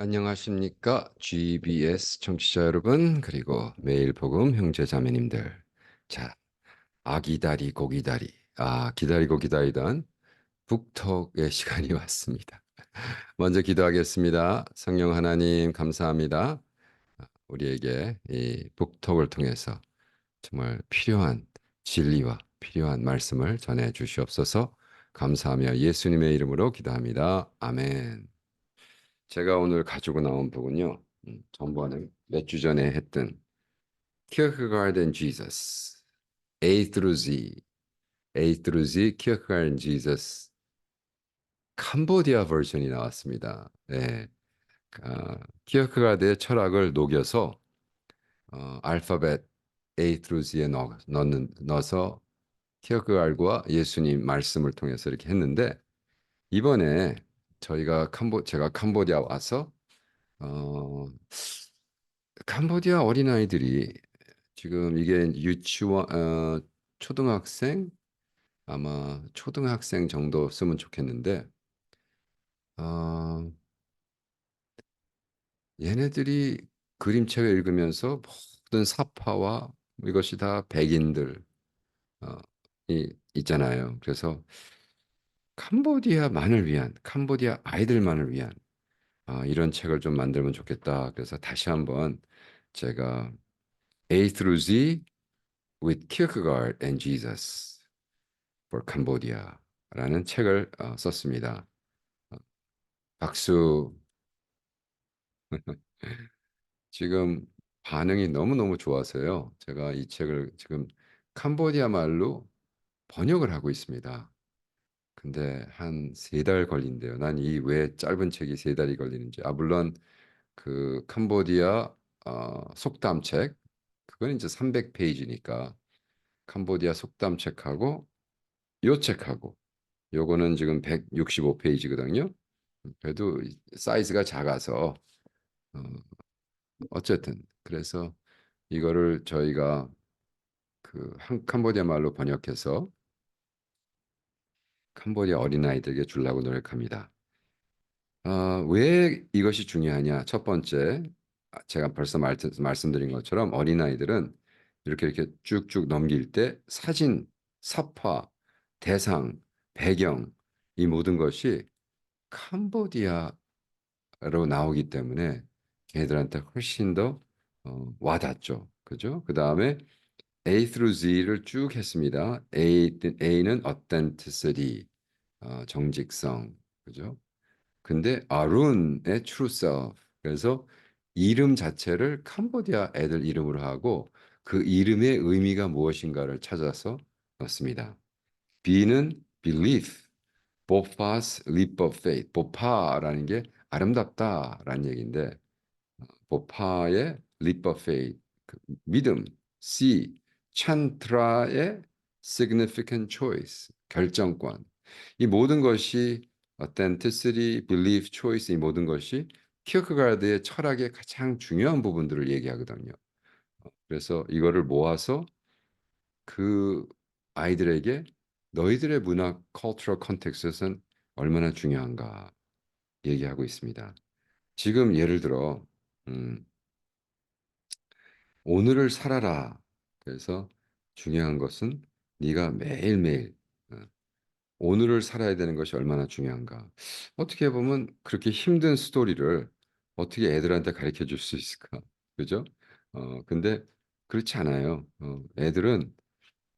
안녕하십니까? GBS 청취자 여러분, 그리고 매일 복음 형제 자매님들. 자, 아기다리 고 기다리. 아, 기다리고 기다리던 북톡의 시간이 왔습니다. 먼저 기도하겠습니다. 성령 하나님 감사합니다. 우리에게 이 북톡을 통해서 정말 필요한 진리와 필요한 말씀을 전해 주시옵소서 감사하며 예수님의 이름으로 기도합니다. 아멘. 제가 오늘 가지고 나온 부분요. 음, 전번에 몇 주 전에 했던 Kierkegaard and Jesus, A through Z, A through Z, Kierkegaard and Jesus, 캄보디아 버전이 나왔습니다. 네. 아, 키어크가드의 철학을 녹여서 어, 알파벳 A through Z에 넣, 넣는, 넣어서 키어크가드와 예수님 말씀을 통해서 이렇게 했는데 이번에 저희가 캄보 제가 캄보디아 와서 어 캄보디아 어린아이들이 지금 이게 유치원 어 초등학생 아마 초등학생 정도 쓰면 좋겠는데 어 얘네들이 그림책을 읽으면서 모든 사파와 이것이 다 백인들 어, 이 있잖아요. 그래서 캄보디아만을 위한 캄보디아 아이들만을 위한 아, 이런 책을 좀 만들면 좋겠다. 그래서 다시 한번 제가 A through Z with Kierkegaard and Jesus for Cambodia라는 책을 어, 썼습니다. 어, 박수. 지금 반응이 너무너무 좋아서요. 제가 이 책을 지금 캄보디아 말로 번역을 하고 있습니다. 근데 한세달 걸린대요. 난 이 왜 짧은 책이 세 달이 걸리는지. 아, 물론 그 캄보디아 어, 속담책, 그건 이제 300 페이지니까 캄보디아 속담책하고 요 책하고 요거는 지금 165 페이지거든요. 그래도 사이즈가 작아서 어, 어쨌든 그래서 이거를 저희가 그 한, 캄보디아 말로 번역해서 캄보디아 어린아이들에게 주려고 노력합니다. 어, 왜 이것이 중요하냐? 첫 번째, 아, 제가 벌써 말, 말씀드린 것처럼 어린아이들은 이렇게 이렇게 쭉쭉 넘길 때 사진, 사파, 대상, 배경 이 모든 것이 캄보디아로 나오기 때문에 걔들한테 훨씬 더 어, 와닿죠. 그죠? 그 다음에 A through Z를 쭉 했습니다. A, A는 authenticity, 어, 정직성, 그죠? 근데 아룬의 true self. 그래서 이름 자체를 캄보디아 애들 이름으로 하고 그 이름의 의미가 무엇인가를 찾아서 넣습니다. B는 belief, 보파스 leap of faith. 보파라는 게 아름답다라는 얘기인데 보파의 leap of faith, 그 믿음. C, 찬트라의 significant choice, 결정권. 이 모든 것이 authenticity, belief, choice 이 모든 것이 키어크가드의 철학의 가장 중요한 부분들을 얘기하거든요. 그래서 이거를 모아서 그 아이들에게 너희들의 문화 cultural context에서는 얼마나 중요한가 얘기하고 있습니다. 지금 예를 들어 음, 오늘을 살아라. 그래서 중요한 것은 네가 매일매일 어, 오늘을 살아야 되는 것이 얼마나 중요한가. 어떻게 보면 그렇게 힘든 스토리를 어떻게 애들한테 가르쳐 줄 수 있을까? 그죠? 어, 근데 그렇지 않아요. 어, 애들은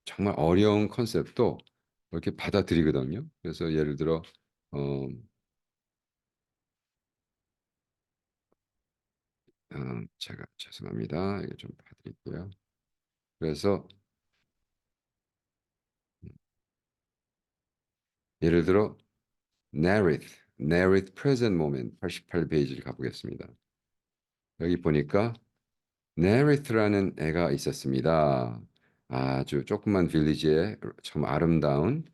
정말 어려운 컨셉도 이렇게 받아들이거든요. 그래서 예를 들어 어, 어, 제가 죄송합니다. 이거 좀 봐드릴게요. 그래서 예를 들어 narrate, narrate present moment 88페이지를 가보겠습니다. 여기 보니까 narrate라는 애가 있었습니다. 아주 조그만 빌리지에 참 아름다운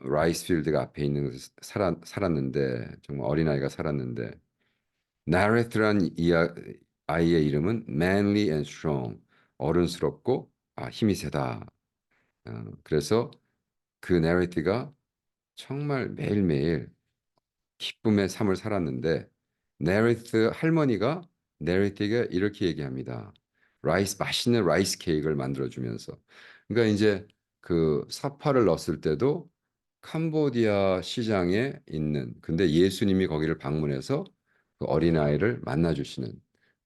라이스필드가 앞에 있는 곳에 살았, 살았는데 정말 어린아이가 살았는데 narrate란 이 아- 아이의 이름은 manly and strong 어른스럽고 아, 힘이 세다. 어, 그래서 그 narrate가 정말 매일매일 기쁨의 삶을 살았는데 네리트 할머니가 네리트에게 이렇게 얘기합니다. 라이스 맛있는 라이스 케이크를 만들어 주면서 그러니까 이제 그 사파를 넣었을 때도 캄보디아 시장에 있는 근데 예수님이 거기를 방문해서 그 어린아이를 만나 주시는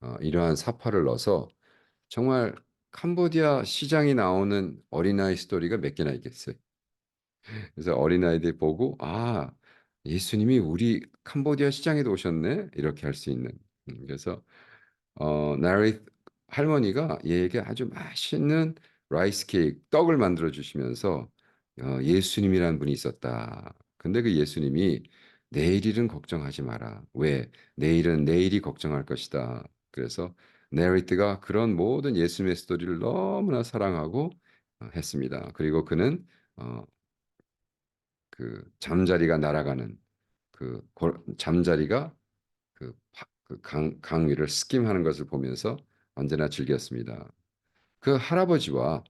어, 이러한 사파를 넣어서 정말 캄보디아 시장이 나오는 어린아이 스토리가 몇 개나 있겠어요. 그래서 어린아이들이 보고 '아 예수님이 우리 캄보디아 시장에도 오셨네.' 이렇게 할 수 있는 음 그래서 어 나레 할머니가 얘에게 아주 맛있는 라이스 케이크 떡을 만들어 주시면서 어 "예수님이라는 분이 있었다. 근데 그 예수님이 내일 일은 걱정하지 마라. 왜? 내일은 내일이 걱정할 것이다." 그래서 나레이트가 그런 모든 예수님의 스토리를 너무나 사랑하고 어 했습니다. 그리고 그는 어 그 잠자리가 날아가는 그골 잠자리가 그파그강 강 위를 스kim하는 것을 보면서 언제나 즐겼습니다. 그 할아버지와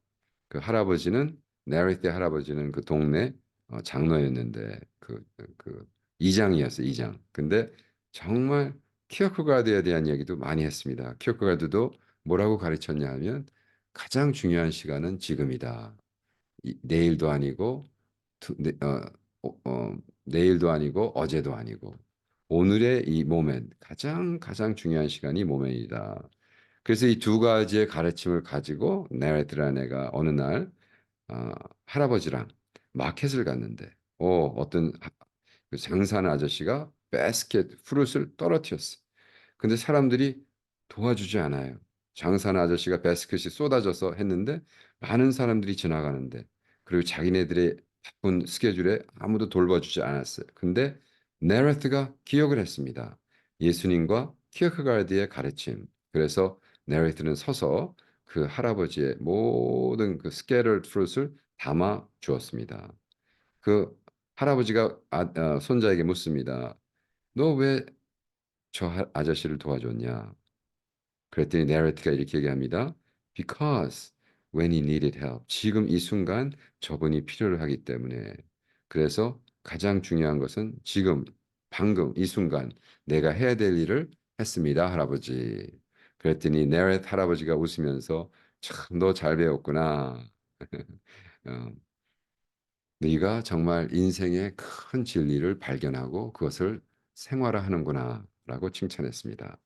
그 할아버지는 나레이트의 할아버지는 그 동네 어 장로였는데 그그그 이장이었어요, 이장. 근데 정말 키어크가드에 대한 이야기도 많이 했습니다. 키어크가드도 뭐라고 가르쳤냐 하면 "가장 중요한 시간은 지금이다. 이 내일도 아니고 투네어어어 내일도 아니고 어제도 아니고 오늘의 이 모멘 가장, 가장 중요한 시간이 모멘이다." 그래서 이 두 가지의 가르침을 가지고 나레이트라는 애가 어느 날 어 할아버지랑 마켓을 갔는데 어 어떤 하그 장사하는 아저씨가 바스켓 프루트을 떨어뜨렸어. 근데 사람들이 도와주지 않아요. 장사하는 아저씨가 바스켓이 쏟아져서 했는데 많은 사람들이 지나가는데 그리고 자기네들의 바쁜 스케줄에 아무도 돌봐주지 않았어요. 근데 나레이트가 기억을 했습니다. 예수님과 키어크가드의 가르침. 그래서 나레이트는 서서 그 할아버지의 모든 그 scattered fruit을 담아 주었습니다. 그 할아버지가 아어 손자에게 묻습니다. " 너 왜저하 아저씨를 도와줬냐?" 그랬더니 나레이트가 이렇게 얘기합니다. "Because when he needed help." 지금 이 순간 저분이 필요를 하기 때문에. 그래서 가장 중요한 것은 지금 방금 이 순간 내가 해야 될 일을 했습니다, 할아버지. 그랬더니 나레이트 할아버지가 웃으면서 "참 너 잘 배웠구나. 어 네가 정말 인생의 큰 진리를 발견하고 그것을 생활화하는구나."라고 칭찬했습니다.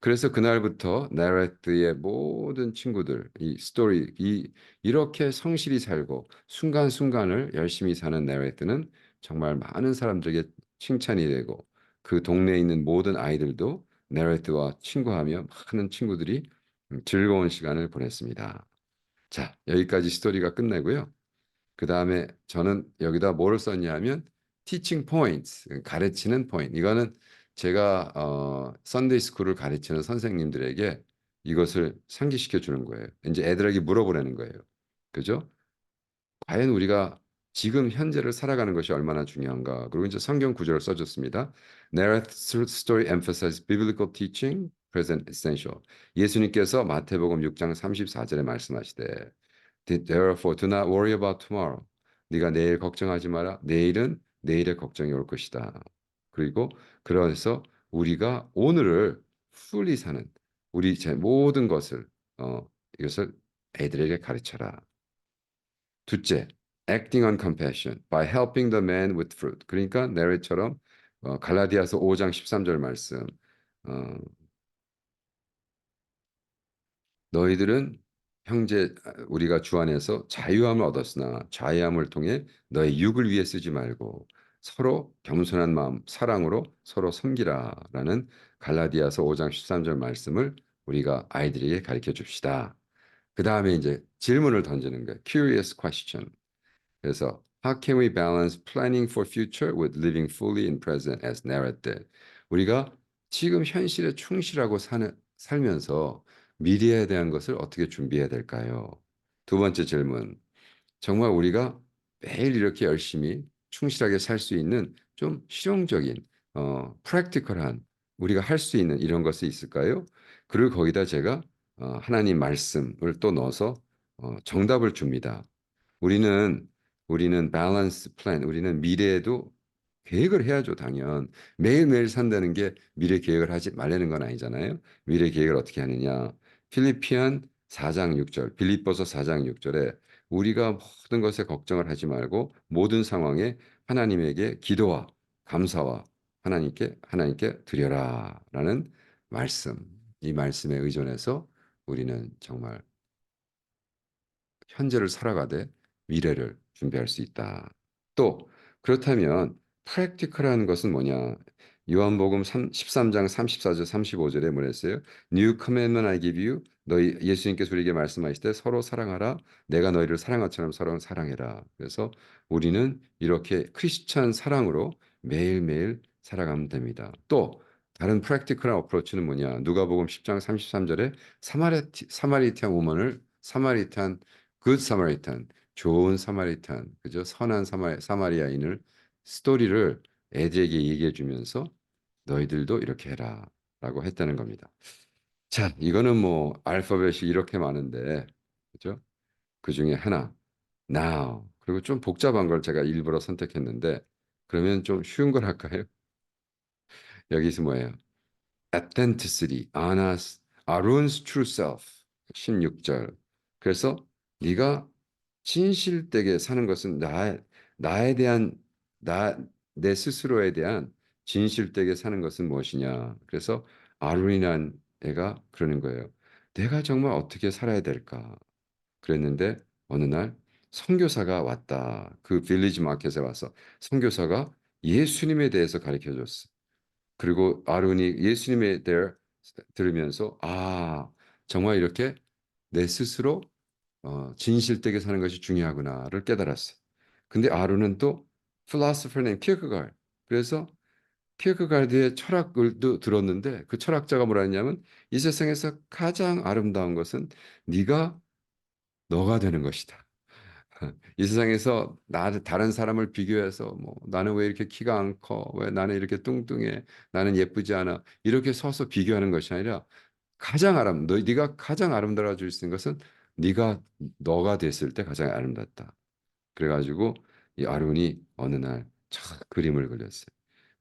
그래서 그날부터 나레이트의 모든 친구들 이 스토리 이 이렇게 성실히 살고 순간순간을 열심히 사는 나레이트는 정말 많은 사람들에게 칭찬이 되고 그 동네에 있는 모든 아이들도 나레이트와 친구하며 많은 친구들이 음 즐거운 시간을 보냈습니다. 자 여기까지 스토리가 끝나고요. 그 다음에 저는 여기다 뭐를 썼냐 하면 teaching points 가르치는 포인트. 이거는 제가 어 선데이 스쿨을 가르치는 선생님들에게 이것을 상기시켜 주는 거예요. 인제 애들에게 물어보라는 거예요. 그죠? 과연 우리가 지금 현재를 살아가는 것이 얼마나 중요한가. 그리고 이제 성경 구절을 써 줬습니다. Narrative story emphasize biblical teaching, present essential. 예수님께서 마태복음 6장 34 절에 말씀하시되 "Therefore do not worry about tomorrow." 네가 내일 걱정하지 마라. 내일은 내일의 걱정이 올 것이다. 그리고 그래서 우리가 오늘을 fully 사는 우리 제 모든 것을 어 이것을 애들에게 가르쳐라. 둘째, acting on compassion by helping the man with fruit. 그러니까 나레이트처럼 어 갈라디아서 5장 13절 말씀 어 "너희들은 형제 아 우리가 주 안에서 자유함을 얻었으나 자유함을 통해 너의 육을 위해 쓰지 말고 서로 겸손한 마음 사랑으로 서로 섬기라."라는 갈라디아서 5장 13절 말씀을 우리가 아이들에게 가르쳐 줍시다. 그 다음에 인제 질문을 던지는 거예요. Curious question. 그래서 How can we balance planning for future with living fully in present as narrated? 우리가 지금 현실에 충실하고 사는 살면서 미래에 대한 것을 어떻게 준비해야 될까요? 두 번째 질문. 정말 우리가 매일 이렇게 열심히 충실하게 살 수 있는 좀 실용적인 어 practical한 우리가 할 수 있는 이런 것이 있을까요? 그리고 거기다 제가 어 하나님 말씀을 또 넣어서 어 정답을 줍니다. 우리는 우리는 밸런스 플랜 우리는 미래에도 계획을 해야죠, 당연. 매일매일 산다는 게 미래 계획을 하지 말라는 건 아니잖아요. 미래 계획을 어떻게 하느냐. 필리피안 4장 6절, 빌립보서 4장 6절에 우리가 모든 것에 걱정을 하지 말고 모든 상황에 하나님에게 기도와 감사와 하나님께 하나님께 드려라라는 말씀. 이 말씀에 의존해서 우리는 정말 현재를 살아가되 미래를 준비할 수 있다. 또 그렇다면 프랙티컬한 것은 뭐냐? 요한복음 3, 13장 34절 35절에 뭐랬어요? New commandment I give you. 너희 예수님께서 우리에게 말씀하실 때 서로 사랑하라. 내가 너희를 사랑한 것처럼 서로 사랑해라. 그래서 우리는 이렇게 크리스찬 사랑으로 매일매일 살아가면 됩니다. 또 다른 프랙티컬한 어프로치는 뭐냐? 누가복음 10장 33절에 사마리티, 사마리탄 우먼을 사마리탄 굿 사마리탄 좋은 사마리탄 그죠? 선한 사마, 사마리아인을 스토리를 애들에게 얘기해 주면서 너희들도 이렇게 해라 라고 했다는 겁니다. 자, 이거는 뭐 알파벳이 이렇게 많은데 그죠? 그 중에 하나 now 그리고 좀 복잡한 걸 제가 일부러 선택했는데 그러면 좀 쉬운 걸 할까요? 여기서 뭐예요? authenticity, honest, Aaron's true self 16절. 그래서 네가 진실되게 사는 것은 나 나에 대한 나 내 스스로에 대한 진실되게 사는 것은 무엇이냐? 그래서 아론이란 애가 그러는 거예요. 내가 정말 어떻게 살아야 될까? 그랬는데 어느 날 선교사가 왔다. 그 빌리지 마켓에 와서 선교사가 예수님에 대해서 가르쳐 줬어. 그리고 아론이 예수님에 대해 들으면서 아 정말 이렇게 내 스스로 어, 진실되게 사는 것이 중요하구나를 깨달았어요. 근데 아론은 또 named Kierkegaard. 그래서 키에르가르드의 철학을도 들었는데 그 철학자가 뭐라 했냐면 이 세상에서 가장 아름다운 것은 네가 너가 되는 것이다. 이 세상에서 나 다른 사람을 비교해서 뭐 나는 왜 이렇게 키가 안 커? 왜 나는 이렇게 뚱뚱해? 나는 예쁘지 않아? 이렇게 서서 비교하는 것이 아니라 가장 아름 너 네가 가장 아름다워질 수 있는 것은 네가 너가 됐을 때 가장 아름답다. 그래가지고 이 아론이 어느 날착 그림을 그렸어요.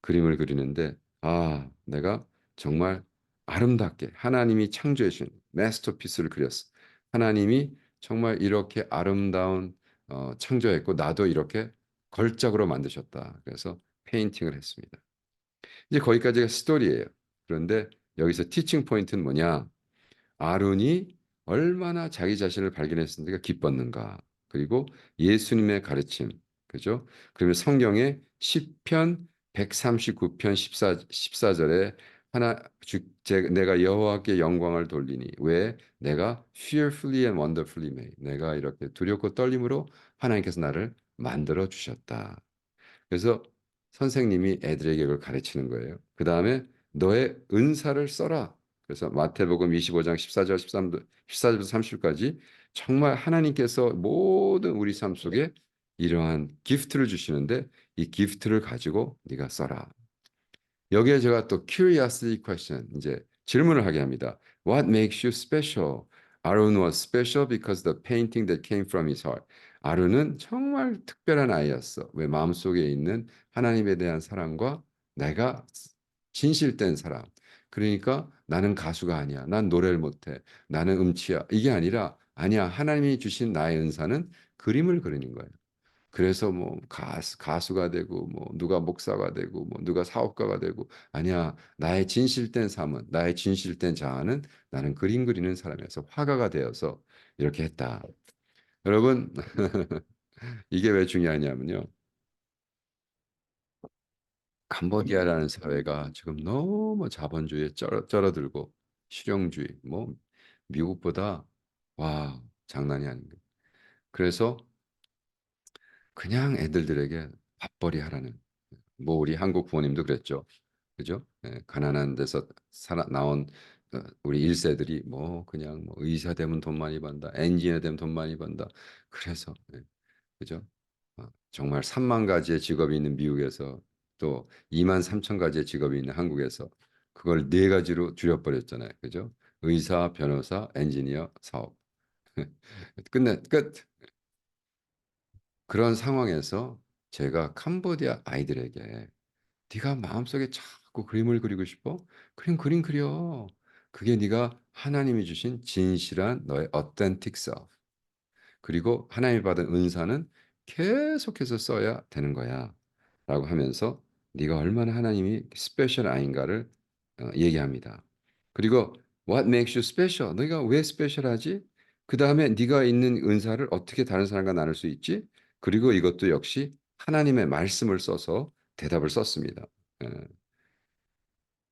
그림을 그리는데 아 내가 정말 아름답게 하나님이 창조해 주신 마스터피스를 그렸어. 하나님이 정말 이렇게 아름다운 어, 창조했고 나도 이렇게 걸작으로 만드셨다. 그래서 페인팅을 했습니다. 이제 거기까지가 스토리예요. 그런데 여기서 티칭 포인트는 뭐냐? 아론이 얼마나 자기 자신을 발견했으니까 기뻤는가. 그리고 예수님의 가르침, 그죠? 그러면 성경의 시편 139편 14, 14절에 하나 주, 제, 내가 여호와께 영광을 돌리니 왜 내가 fearfully and wonderfully made 내가 이렇게 두렵고 떨림으로 하나님께서 나를 만들어 주셨다. 그래서 선생님이 애들에게 그걸 가르치는 거예요. 그 다음에 너의 은사를 써라. 그래서 마태복음 25장 14절 13절 14절부터 30절까지 정말 하나님께서 모든 우리 삶 속에 이러한 기프트를 주시는데 이 기프트를 가지고 네가 써라. 여기에 제가 또 curiosity question 이제 질문을 하게 합니다. What makes you special? Aaron was special because the painting that came from his heart. 아론은 정말 특별한 아이였어. 왜 마음속에 있는 하나님에 대한 사랑과 내가 진실된 사랑. 그러니까 나는 가수가 아니야. 난 노래를 못해. 나는 음치야. 이게 아니라 아니야. 하나님이 주신 나의 은사는 그림을 그리는 거예요. 그래서 뭐 가수, 가수가 되고 뭐 누가 목사가 되고 뭐 누가 사업가가 되고 아니야 나의 진실된 삶은 나의 진실된 자아는 나는 그림 그리는 사람이어서 화가가 되어서 이렇게 했다. 여러분 이게 왜 중요하냐면요. 캄보디아라는 사회가 지금 너무 자본주의에 쩔어, 쩔어들고 실용주의 뭐 미국보다 와 장난이 아닌 거예요. 그래서 그냥 애들들에게 밥벌이 하라는 뭐 우리 한국 부모님도 그랬죠. 그죠? 예, 가난한 데서 살아 나온 어, 우리 일세들이 뭐 그냥 뭐 의사 되면 돈 많이 번다, 엔지니어 되면 돈 많이 번다. 그래서 예, 그죠? 어, 정말 3만 가지의 직업이 있는 미국에서 또 2만 3천 가지의 직업이 있는 한국에서 그걸 네 가지로 줄여버렸잖아요. 그죠? 의사, 변호사, 엔지니어, 사업. 끝내 끝. 그런 상황에서 제가 캄보디아 아이들에게 네가 마음속에 자꾸 그림을 그리고 싶어? 그림 그림 그려. 그게 네가 하나님이 주신 진실한 너의 authentic self. 그리고 하나님이 받은 은사는 계속해서 써야 되는 거야. 라고 하면서 네가 얼마나 하나님이 스페셜 아인가를 어, 얘기합니다. 그리고 what makes you special? 너희가 왜 스페셜하지? 그 다음에 네가 있는 은사를 어떻게 다른 사람과 나눌 수 있지? 그리고 이것도 역시 하나님의 말씀을 써서 대답을 썼습니다. 예.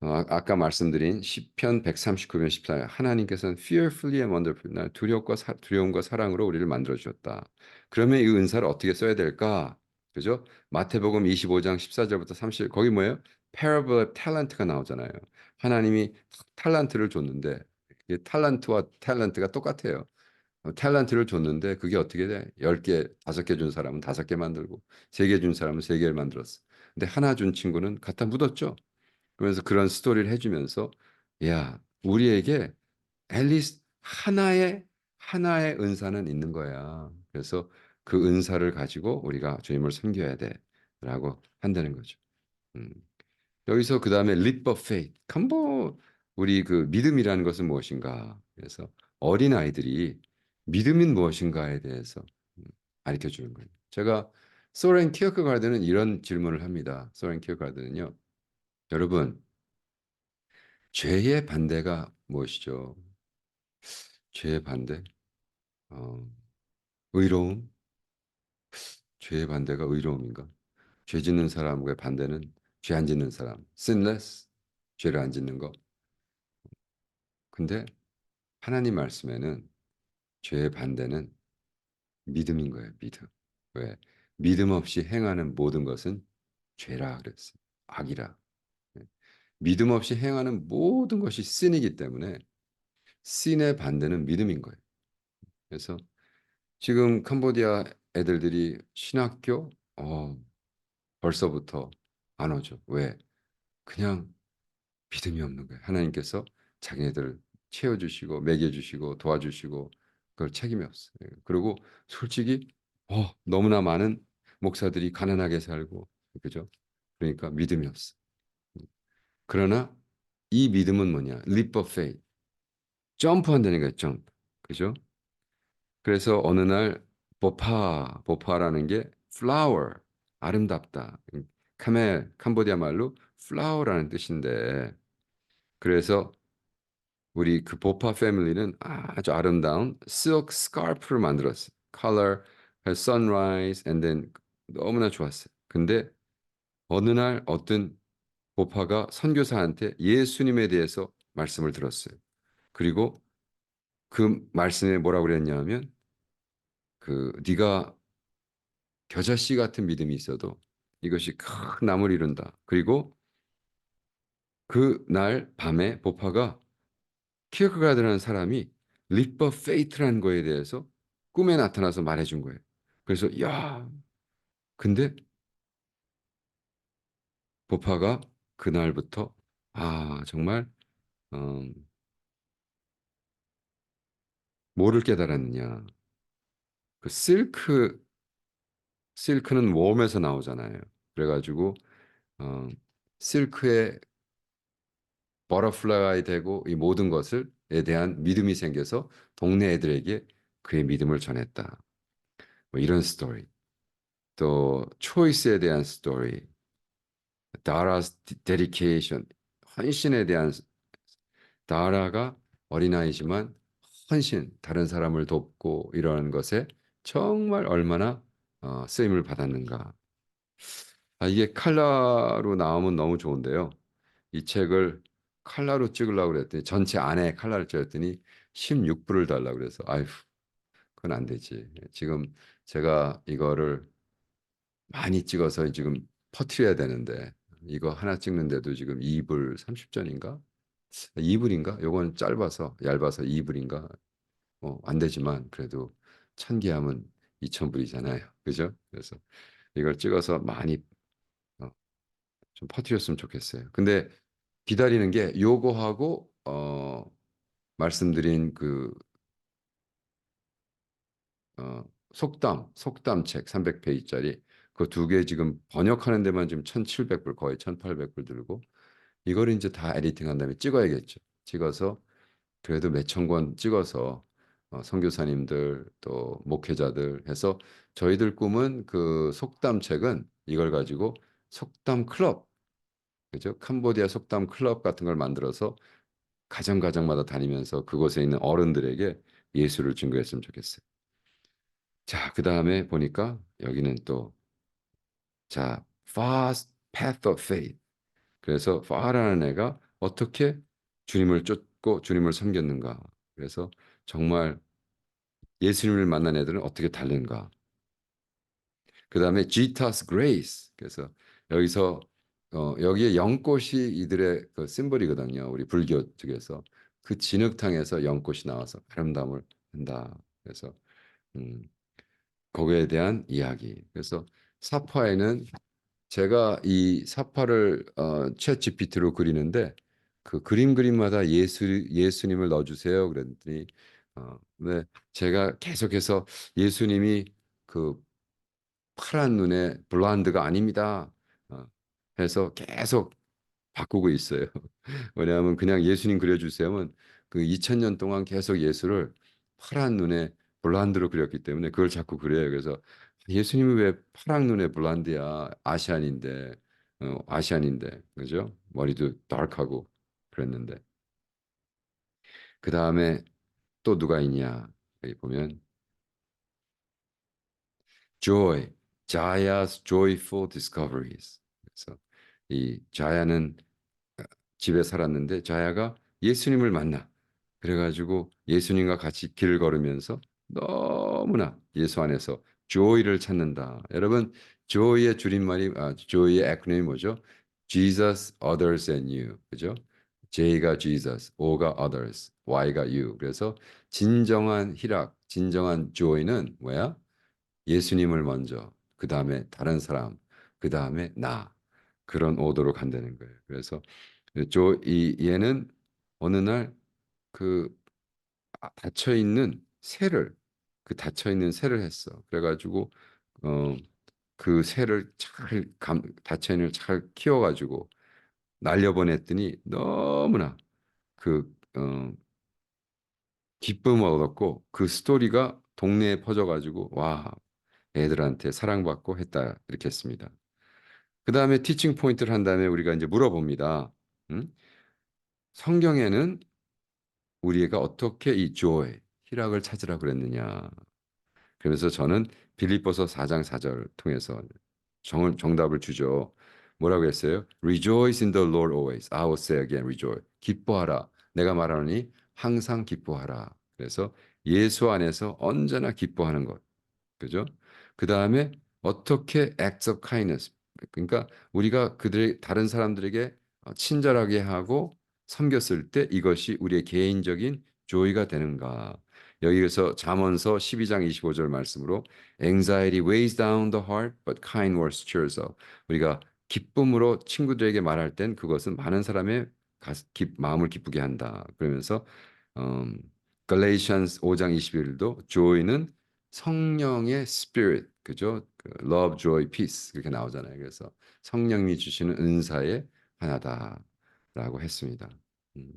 어, 아까 말씀드린 시편 139편 14절 하나님께서는 fearfully and wonderfully 날 두려움과 사, 두려움과 사랑으로 우리를 만들어 주셨다. 그러면 이 은사를 어떻게 써야 될까? 그죠? 마태복음 25장 14절부터 30절 거기 뭐예요? parable of talent가 나오잖아요. 하나님이 탈란트를 줬는데 이게 탈란트와 탤런트가 똑같아요. 어, 탤런트를 줬는데 그게 어떻게 돼? 10개, 5개 준 사람은 5개 만들고 3개 준 사람은 3개를 만들었어. 근데 하나 준 친구는 갖다 묻었죠. 그러면서 그런 스토리를 해주면서 야 우리에게 앨리스 하나의 하나의 은사는 있는 거야. 그래서 그 은사를 가지고 우리가 주님을 섬겨야 돼 라고 한다는 거죠. 음. 여기서 그 다음에 leap of faith. 캄보 우리 그 믿음이라는 것은 무엇인가? 그래서 어린 아이들이 믿음인 무엇인가에 대해서 가르쳐 주는 거예요. 제가 소렌 키어크가드는 이런 질문을 합니다. 소렌 키어크가드는요. 여러분, 죄의 반대가 무엇이죠? 죄의 반대? 어, 의로움? 죄의 반대가 의로움인가? 죄 짓는 사람의 반대는 죄 안 짓는 사람, sinless, 죄를 안 짓는 거. 근데 하나님 말씀에는 죄의 반대는 믿음인 거예요, 믿음. 왜? 믿음 없이 행하는 모든 것은 죄라 그랬어요. 악이라. 믿음 없이 행하는 모든 것이 신이기 때문에 신의 반대는 믿음인 거예요. 그래서 지금 캄보디아 애들들이 신학교 어, 벌써부터 안 오죠. 왜? 그냥 믿음이 없는 거예요. 하나님께서 자기네들을 채워주시고 먹여주시고 도와주시고 그걸 책임이 없어요. 그리고 솔직히 어, 너무나 많은 목사들이 가난하게 살고 그죠? 그러니까 믿음이 없어. 그러나 이 믿음은 뭐냐? leap of faith. 점프한다는 거예요. 점프. 그죠? 그래서 어느 날 보파, 보파라는 게 flower, 아름답다. 카멜, 캄보디아 말로 flower라는 뜻인데 그래서 우리 그 보파 패밀리는 아주 아름다운 silk scarf를 만들었어요. color, sunrise, and then 너무나 좋았어요. 근데 어느 날 어떤 보파가 선교사한테 예수님에 대해서 말씀을 들었어요. 그리고 그 말씀에 뭐라고 그랬냐면 그 네가 겨자씨 같은 믿음이 있어도 이것이 큰 나무를 이룬다. 그리고 그 날 밤에 보파가 키어크가드라는 사람이 리퍼 페이트라는 거에 대해서 꿈에 나타나서 말해준 거예요. 그래서 야 근데 보파가 그날부터 아 정말 음, 뭐를 깨달았느냐 그 실크 실크는 웜에서 나오잖아요. 그래가지고 어, 실크의 버터플라이 되고 이 모든 것을에 대한 믿음이 생겨서 동네 애들에게 그의 믿음을 전했다. 뭐 이런 스토리. 또 초이스에 대한 스토리. 다라's dedication. 헌신에 대한 다라가 어린아이지만 헌신, 다른 사람을 돕고 이러는 것에 정말 얼마나 어, 쓰임을 받았는가. 아, 이게 칼라로 나오면 너무 좋은데요. 이 책을 칼라로 찍으려고 그랬더니 전체 안에 칼라를 찍었더니 16불을 달라고 그래서 아휴 그건 안 되지. 지금 제가 이거를 많이 찍어서 지금 퍼트려야 되는데 이거 하나 찍는데도 지금 2불 30전인가? 2불인가? 요건 짧아서 얇아서 2불인가? 어, 안 되지만 그래도 천 개 하면 2천불이잖아요. 그죠? 그래서 이걸 찍어서 많이 어, 좀 퍼뜨렸으면 좋겠어요. 근데 기다리는 게 요거하고 어, 말씀드린 그 어, 속담, 속담책 300페이지짜리 그 두 개 지금 번역하는 데만 지금 1,700불 거의 1,800불 들고 이거를 인제 다 에디팅한 다음에 찍어야겠죠. 찍어서 그래도 몇 천 권 찍어서 어 선교사님들 또 목회자들 해서 저희들 꿈은 그 속담책은 이걸 가지고 속담 클럽 그죠? 캄보디아 속담 클럽 같은 걸 만들어서 가정 가정마다 다니면서 그곳에 있는 어른들에게 예수를 증거했으면 좋겠어요. 자 그 다음에 보니까 여기는 또 자 fast path of faith 그래서 far라는 애가 어떻게 주님을 쫓고 주님을 섬겼는가. 그래서 정말 예수님을 만난 애들은 어떻게 다른가. 그 다음에 Jesus grace 그래서 여기서 어 여기에 연꽃이 이들의 그 심볼이거든요. 우리 불교 쪽에서 그 진흙탕에서 연꽃이 나와서 아름다움을 한다. 그래서 음 거기에 대한 이야기. 그래서 사파에는 제가 이 사파를 어 챗GPT로 그리는데 그 그림 그림마다 예수 예수님을 넣어 주세요 그랬더니 어 네 제가 계속해서 예수님이 그 파란 눈의 블론드가 아닙니다. 어 해서 계속 바꾸고 있어요. 왜냐하면 그냥 예수님 그려 주세요면 그 2000년 동안 계속 예수를 파란 눈의 블론드로 그렸기 때문에 그걸 자꾸 그려요. 그래서 '예수님이 왜 파란 눈의 블론드야. 아시안인데.' 어 아시안인데. 그죠? 머리도 다크하고 그랬는데. 그 다음에 또 누가 있냐. 여기 보면 joy, Jaya's joyful discoveries. 그래서 이 자야는 어 집에 살았는데 자야가 예수님을 만나. 그래 가지고 예수님과 같이 길을 걸으면서 너무나 예수 안에서 joy를 찾는다. 여러분 joy의 줄임말이 아 joy의 acronym 뭐죠? Jesus, others and you. 그죠? J가 Jesus, O가 others, Y가 you. 그래서 진정한 희락, 진정한 joy는 뭐야? 예수님을 먼저, 그 다음에 다른 사람, 그 다음에 나. 그런 오더로 간다는 거예요. 그래서 조 이 얘는 어느 날그 아 닫혀 있는 새를 그 닫혀 있는 새를 했어. 그래 가지고 어 그 새를 잘 감 닫혀 있는 잘 키워 가지고 날려 보냈더니 너무나 그 어 기쁨을 얻었고 그 스토리가 동네에 퍼져 가지고 와 애들한테 사랑받고 했다 이렇게 했습니다. 그 다음에 티칭 포인트를 한 다음에 우리가 인제 물어봅니다. 음? 성경에는 우리가 어떻게 이 joy, 희락을 찾으라 그랬느냐. 그러면서 저는 빌립보서 4장 4절 통해서 정 정답을 주죠. 뭐라고 했어요? "Rejoice in the Lord always. I will say again rejoice." 기뻐하라. 내가 말하노니 항상 기뻐하라. 그래서 예수 안에서 언제나 기뻐하는 것. 그죠? 그 다음에 어떻게 acts of kindness 그러니까 우리가 그들 다른 사람들에게 어 친절하게 하고 섬겼을 때 이것이 우리의 개인적인 joy가 되는가. 여기에서 잠언서 12장 25절 말씀으로 anxiety weighs down the heart but kind words cheers up. 우리가 기쁨으로 친구들에게 말할 땐 그것은 많은 사람의 마음을 기쁘게 한다. 그러면서 음 갈라디안스 5장 21도 joy는 성령의 spirit 그죠? 그 love, joy, peace 그렇게 나오잖아요. 그래서 성령이 주시는 은사의 하나다라고 했습니다. 음.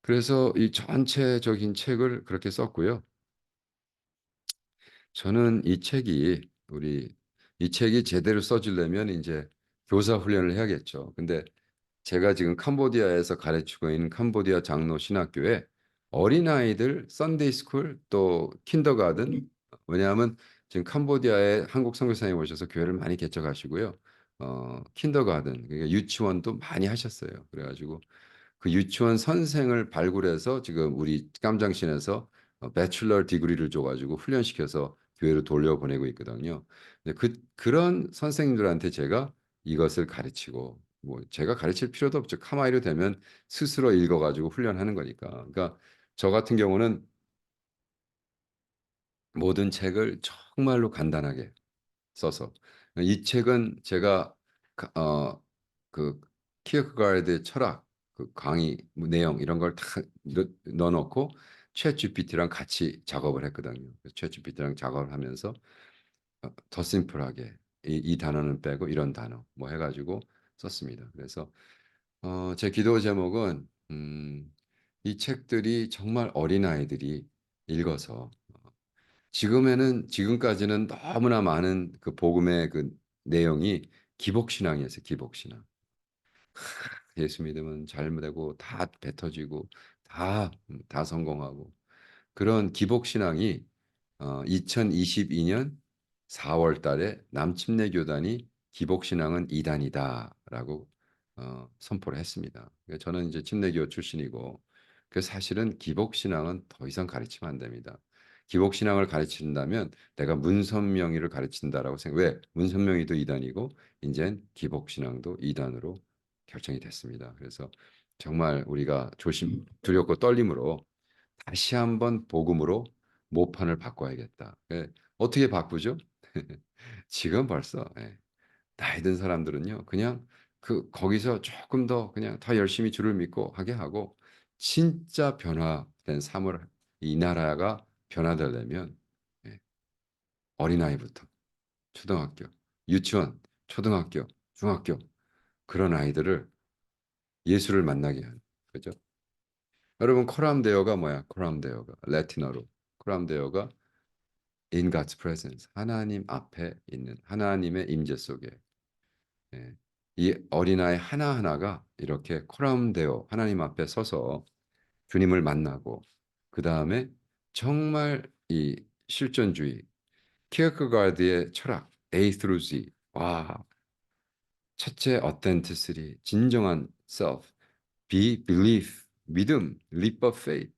그래서 이 전체적인 책을 그렇게 썼고요. 저는 이 책이 우리 이 책이 제대로 써지려면 인제 교사 훈련을 해야겠죠. 근데 제가 지금 캄보디아에서 가르치고 있는 캄보디아 장로 신학교에 어린아이들 썬데이 스쿨 또 킨더가든 왜냐하면 지금 캄보디아에 한국 선교사님 오셔서 교회를 많이 개척하시고요. 어 킨더가든 그러니까 유치원도 많이 하셨어요. 그래 가지고 그 유치원 선생을 발굴해서 지금 우리 깜장신에서 어 배첼러 디그리를 줘 가지고 훈련시켜서 교회로 돌려보내고 있거든요. 그 그런 선생님들한테 제가 이것을 가르치고 뭐 제가 가르칠 필요도 없죠. 카마이로 되면 스스로 읽어 가지고 훈련하는 거니까. 그러니까 저 같은 경우는 모든 책을 정말로 간단하게 써서 이 책은 제가 가어그 키어크가르드의 철학 그 강의 뭐 내용 이런 걸다넣 넣어 놓고 챗GPT랑 같이 작업을 했거든요. 챗GPT랑 작업을 하면서 어더 심플하게 이 이 단어는 빼고 이런 단어 뭐 해 가지고 썼습니다. 그래서 어 제 기도 제목은 음 이 책들이 정말 어린 아이들이 읽어서 어 지금에는 지금까지는 너무나 많은 그 복음의 그 내용이 기복 신앙이었어요, 기복 신앙. 예수 믿으면 잘 되고 다배 터지고 다음다 성공하고 그런 기복 신앙이 어 2022년 4월 달에 남침내 교단이 "기복 신앙은 이단이다."라고 어 선포를 했습니다. 그 저는 이제 침례교 출신이고 그 사실은 기복 신앙은 더 이상 가르치면 안 됩니다. 기복신앙을 가르친다면 내가 문선명이를 가르친다라고 생각 왜? 문선명이도 이단이고 인젠 기복신앙도 이단으로 결정이 됐습니다. 그래서 정말 우리가 조심 두렵고 떨림으로 다시 한번 복음으로 모판을 바꿔야겠다. 예. 어떻게 바꾸죠? 지금 벌써 예. 나이 든 사람들은요. 그냥 그 거기서 조금 더 그냥 더 열심히 주를 믿고 하게 하고 진짜 변화된 삶을 이 나라가 변화되려면 예. 어린아이부터 초등학교, 유치원, 초등학교, 중학교 그런 아이들을 예수를 만나게 하는 그죠? 여러분 코람데오가 뭐야? 코람데오가 라틴어로 코람데오가 in God's presence 하나님 앞에 있는 하나님의 임재 속에 예. 이 어린아이 하나하나가 이렇게 코람데오 하나님 앞에 서서 주님을 만나고 그 다음에 정말 이 실존주의 키어크가드의 철학 A through Z 와 첫째 authenticity 진정한 self B belief 믿음 leap of faith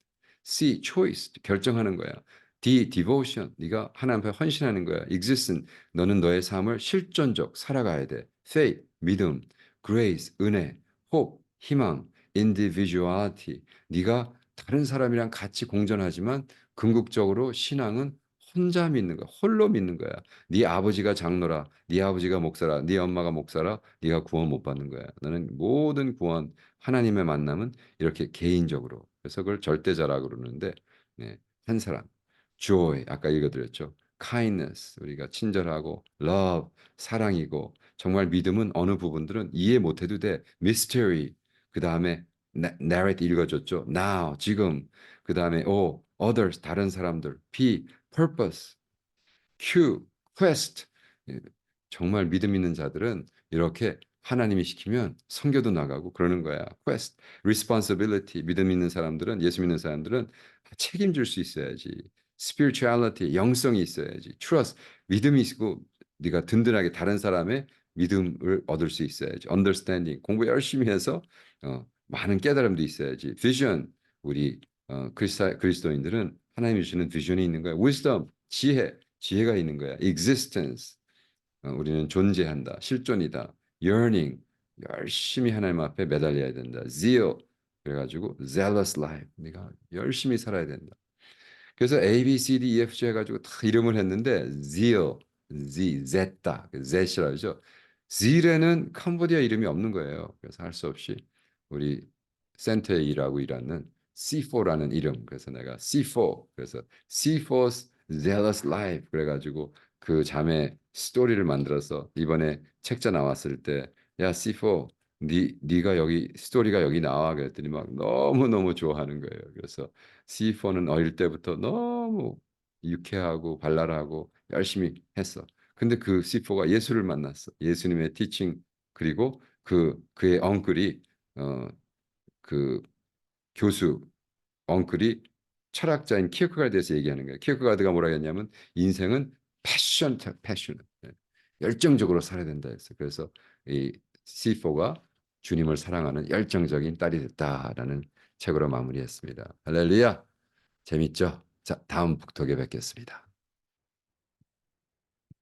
C choice 결정하는 거야 D devotion 네가 하나님 앞에 헌신하는 거야 existence 너는 너의 삶을 실존적 살아가야 돼 faith 믿음 grace 은혜 hope 희망 individuality 네가 다른 사람이랑 같이 공존하지만 궁극적으로 신앙은 혼자 믿는 거야. 홀로 믿는 거야. 네 아버지가 장로라, 네 아버지가 목사라, 네 엄마가 목사라, 네가 구원 못 받는 거야. 너는 모든 구원, 하나님의 만남은 이렇게 개인적으로. 그래서 그걸 절대자라 그러는데, 네, 한 사람, joy, 아까 읽어드렸죠. kindness, 우리가 친절하고, love, 사랑이고, 정말 믿음은 어느 부분들은 이해 못해도 돼. mystery, 그 다음에 narrate 읽어줬죠. now, 지금, 그 다음에 o, others, 다른 사람들, p, purpose, q, quest. 예, 정말 믿음 있는 자들은 이렇게 하나님이 시키면 성교도 나가고 그러는 거야. quest, responsibility. 믿음 있는 사람들은 예수 믿는 사람들은 책임질 수 있어야지. spirituality, 영성이 있어야지. trust, 믿음이 있고 네가 든든하게 다른 사람의 믿음을 얻을 수 있어야지. understanding, 공부 열심히 해서 어, 많은 깨달음도 있어야지. vision, 우리 어, 그리스도, 그리스도인들은 하나님이 주시는 비전이 있는 거야. wisdom, 지혜, 지혜가 있는 거야. existence, 어, 우리는 존재한다. 실존이다. yearning, 열심히 하나님 앞에 매달려야 된다. zeal, 그래가지고 zealous life, 네가 열심히 살아야 된다. 그래서 A, B, C, D, E, F, G 해가지고 다 이름을 했는데 zeal, Z, Z다, Z이라 죠 zeal에는 캄보디아 이름이 없는 거예요. 그래서 할 수 없이 우리 센터에 일하고 일하는 C4라는 이름. 그래서 내가 C4. 그래서 C4's Zealous Life. 그래가지고 그 자매 스토리를 만들어서 이번에 책자 나왔을 때, 야 C4, 니 니가 여기 스토리가 여기 나와 그랬더니 막 너무 너무 좋아하는 거예요. 그래서 C4는 어릴 때부터 너무 유쾌하고 발랄하고 열심히 했어. 근데 그 C4가 예수를 만났어. 예수님의 티칭 그리고 그 그의 엉클이 어 그 교수 엉클이 철학자인 키어크가드에서 얘기하는 거예요. 키어크가드가 뭐라 했냐면 인생은 패션 패션 예, 열정적으로 살아야 된다 했어요. 그래서 이 C4가 주님을 사랑하는 열정적인 딸이 됐다라는 책으로 마무리했습니다. 할렐루야. 재밌죠? 자, 다음 북톡에 뵙겠습니다.